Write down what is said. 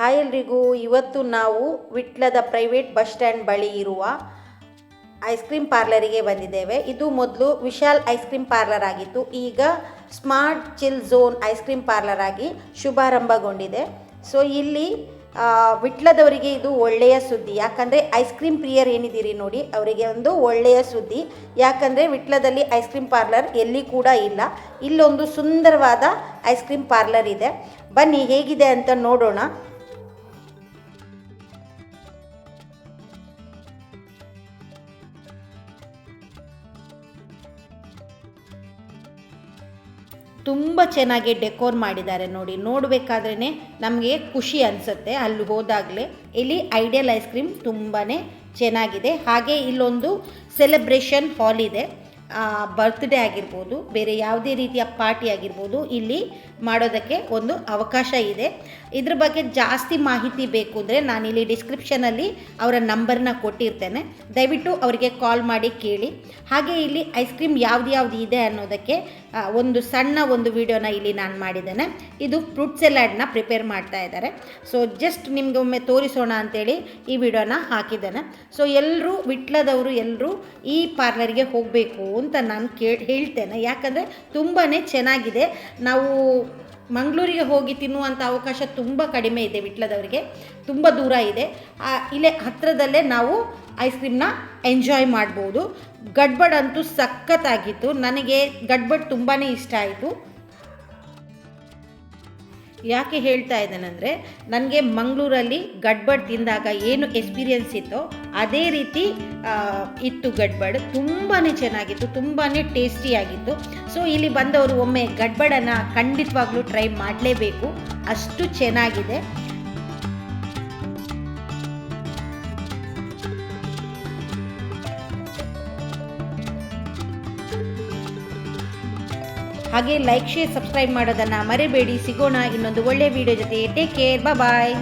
Hi ಎಲ್ರಿಗೂ. ಇವತ್ತು ನಾವು ವಿಟ್ಲದ ಪ್ರೈವೇಟ್ ಬಸ್ ಸ್ಟ್ಯಾಂಡ್ ಬಳಿ ಇರುವ ಐಸ್ ಕ್ರೀಮ್ ಪಾರ್ಲರಿಗೆ ಬಂದಿದ್ದೇವೆ. ಇದು ಮೊದಲು ವಿಶಾಲ್ ಐಸ್ ಕ್ರೀಮ್ ಪಾರ್ಲರ್ ಆಗಿತ್ತು. ಈಗ smart chill zone ice cream parlour ಆಗಿ ಶುಭಾರಂಭಗೊಂಡಿದೆ. ಸೊ ಇಲ್ಲಿ ವಿಟ್ಲದವರಿಗೆ ಇದು ಒಳ್ಳೆಯ ಸುದ್ದಿ. ಯಾಕಂದರೆ ಐಸ್ ಕ್ರೀಮ್ ಪ್ರಿಯರ್ ಏನಿದ್ದೀರಿ ನೋಡಿ, ಅವರಿಗೆ ಒಂದು ಒಳ್ಳೆಯ ಸುದ್ದಿ. ಯಾಕಂದರೆ ವಿಟ್ಲದಲ್ಲಿ ಐಸ್ ಕ್ರೀಮ್ ಪಾರ್ಲರ್ ಎಲ್ಲಿ ಕೂಡ ಇಲ್ಲ. ಇಲ್ಲೊಂದು ಸುಂದರವಾದ ಐಸ್ ಕ್ರೀಮ್ ಪಾರ್ಲರ್ ಇದೆ. ಬನ್ನಿ, ಹೇಗಿದೆ ಅಂತ ನೋಡೋಣ. ತುಂಬ ಚೆನ್ನಾಗಿ ಡೆಕೋರ್ ಮಾಡಿದ್ದಾರೆ ನೋಡಿ. ನೋಡಬೇಕಾದ್ರೇ ನಮಗೆ ಖುಷಿ ಅನಿಸುತ್ತೆ ಅಲ್ಲಿ ಹೋದಾಗಲೇ. ಇಲ್ಲಿ ಐಡಿಯಲ್ ಐಸ್ ಕ್ರೀಮ್ ತುಂಬಾ ಚೆನ್ನಾಗಿದೆ. ಹಾಗೆ ಇಲ್ಲೊಂದು ಸೆಲೆಬ್ರೇಷನ್ ಹಾಲ್ ಇದೆ. ಬರ್ತ್ಡೇ ಆಗಿರ್ಬೋದು, ಬೇರೆ ಯಾವುದೇ ರೀತಿಯ ಪಾರ್ಟಿ ಆಗಿರ್ಬೋದು, ಇಲ್ಲಿ ಮಾಡೋದಕ್ಕೆ ಒಂದು ಅವಕಾಶ ಇದೆ. ಇದ್ರ ಬಗ್ಗೆ ಜಾಸ್ತಿ ಮಾಹಿತಿ ಬೇಕು ಅಂದರೆ ನಾನಿಲ್ಲಿ ಡಿಸ್ಕ್ರಿಪ್ಷನಲ್ಲಿ ಅವರ ನಂಬರ್ನ ಕೊಟ್ಟಿರ್ತೇನೆ. ದಯವಿಟ್ಟು ಅವರಿಗೆ ಕಾಲ್ ಮಾಡಿ ಕೇಳಿ. ಹಾಗೆ ಇಲ್ಲಿ ಐಸ್ ಕ್ರೀಮ್ ಯಾವ್ದು ಯಾವ್ದು ಇದೆ ಅನ್ನೋದಕ್ಕೆ ಒಂದು ಸಣ್ಣ ಒಂದು ವಿಡಿಯೋನ ಇಲ್ಲಿ ನಾನು ಮಾಡಿದ್ದೇನೆ. ಇದು ಫ್ರೂಟ್ ಸೆಲಾಡ್ನ ಪ್ರಿಪೇರ್ ಮಾಡ್ತಾ ಇದ್ದಾರೆ. ಸೊ ಜಸ್ಟ್ ನಿಮ್ಗೆ ಒಮ್ಮೆ ತೋರಿಸೋಣ ಅಂತೇಳಿ ಈ ವಿಡಿಯೋನ ಹಾಕಿದ್ದೇನೆ. ಸೊ ಎಲ್ಲರೂ ವಿಟ್ಲದವರು ಎಲ್ಲರೂ ಈ ಪಾರ್ಲರ್ಗೆ ಹೋಗಬೇಕು ಅಂತ ನಾನು ಕೇಳಿ, ಹೇಳ್ತೇನೆ. ಯಾಕಂದರೆ ತುಂಬಾ ಚೆನ್ನಾಗಿದೆ. ನಾವು ಮಂಗಳೂರಿಗೆ ಹೋಗಿ ತಿನ್ನುವಂಥ ಅವಕಾಶ ತುಂಬ ಕಡಿಮೆ ಇದೆ ವಿಟ್ಲದವರಿಗೆ. ತುಂಬ ದೂರ ಇದೆ. ಇಲ್ಲೇ ಹತ್ತಿರದಲ್ಲೇ ನಾವು ಐಸ್ ಕ್ರೀಮ್ನ ಎಂಜಾಯ್ ಮಾಡ್ಬೋದು. ಗಡ್ಬಡ್ ಅಂತೂ ಸಖತ್ತಾಗಿತ್ತು. ನನಗೆ ಗಡ್ಬಡ್ ತುಂಬಾ ಇಷ್ಟ ಆಯಿತು. ಯಾಕೆ ಹೇಳ್ತಾ ಇದ್ದೇನೆಂದರೆ ನನಗೆ ಮಂಗಳೂರಲ್ಲಿ ಗಡ್ಬಡ್ ತಿಂದಾಗ ಏನು ಎಕ್ಸ್ಪೀರಿಯನ್ಸ್ ಇತ್ತೋ, ಅದೇ ರೀತಿ ಇತ್ತು ಗಡ್ಬಡ್. ತುಂಬಾ ಚೆನ್ನಾಗಿತ್ತು ತುಂಬಾ ಟೇಸ್ಟಿಯಾಗಿತ್ತು ಸೊ ಇಲ್ಲಿ ಬಂದವರು ಒಮ್ಮೆ ಗಡ್ಬಡನ್ನು ಖಂಡಿತವಾಗ್ಲೂ ಟ್ರೈ ಮಾಡಲೇಬೇಕು. ಅಷ್ಟು ಚೆನ್ನಾಗಿದೆ. ಹಾಗೆ ಲೈಕ್ ಶೇರ್ ಸಬ್ಸ್ಕ್ರೈಬ್ ಮಾಡೋದನ್ನು ಮರಿಬೇಡಿ. ಸಿಗೋಣ ಇನ್ನೊಂದು ಒಳ್ಳೆಯ ವಿಡಿಯೋ ಜೊತೆ ಟೇಕ್ ಕೇರ್ ಬಾಯ್